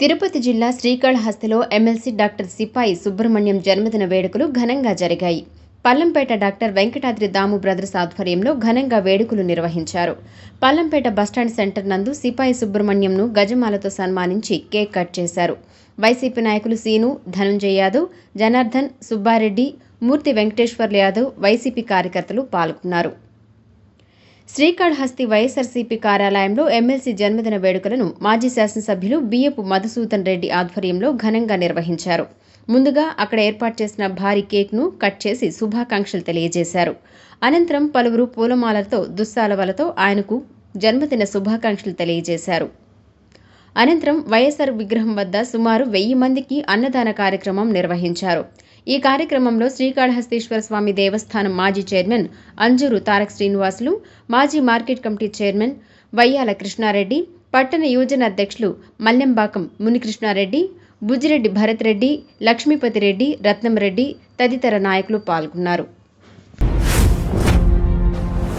తిరుపతి జిల్లా శ్రీకాళహస్తిలో MLC doctor సిపాయి సుబ్రహ్మణ్యం జన్మదిన వేడుకలు ఘనంగా జరిగాయి. పల్లంపేట డాక్టర్ వెంకటాద్రి దాము బ్రదర్స్ ఆధ్వర్యంలో ఘనంగా వేడుకలు నిర్వహించారు. పల్లంపేట బస్టాండ్ సెంటర్ నందు సిపాయి సుబ్రహ్మణ్యంను గజమాలతో సన్మానించి కేక్ కట్ చేశారు. వైసీపీ నాయకులు సీను ధనంజయ్ యాదవ్ జనార్దన్ సుబ్బారెడ్డి మూర్తి వెంకటేశ్వర్ యాదవ్ వైసీపీ కార్యకర్తలు పాల్గొన్నారు. శ్రీకాళహస్తి వైఎస్ఆర్సీపీ కార్యాలయంలో ఎమ్మెల్సీ జన్మదిన వేడుకలను మాజీ శాసనసభ్యులు బియ్యపు మధుసూదన్ రెడ్డి ఆధ్వర్యంలో ఘనంగా నిర్వహించారు. ముందుగా అక్కడ ఏర్పాటు చేసిన భారీ కేక్ను కట్ చేసి శుభాకాంక్షలు తెలియజేశారు. అనంతరం పలువురు పూలమాలతో దుస్సాలవలతో ఆయనకు జన్మదిన శుభాకాంక్షలు తెలియజేశారు. అనంతరం వైఎస్ఆర్ విగ్రహం వద్ద సుమారు వెయ్యి మందికి అన్నదాన కార్యక్రమం నిర్వహించారు. ఈ కార్యక్రమంలో శ్రీకాళహస్తీశ్వర స్వామి దేవస్థానం మాజీ చైర్మన్ అంజూరు తారక్ శ్రీనివాసులు మాజీ market committee chairman Vayyala Krishnareddy పట్టణ యువజన అధ్యక్షులు మల్లెంబాకం మునికృష్ణారెడ్డి బుజ్జిరెడ్డి భరత్ రెడ్డి లక్ష్మీపతి రెడ్డి రత్నం రెడ్డి తదితర నాయకులు పాల్గొన్నారు.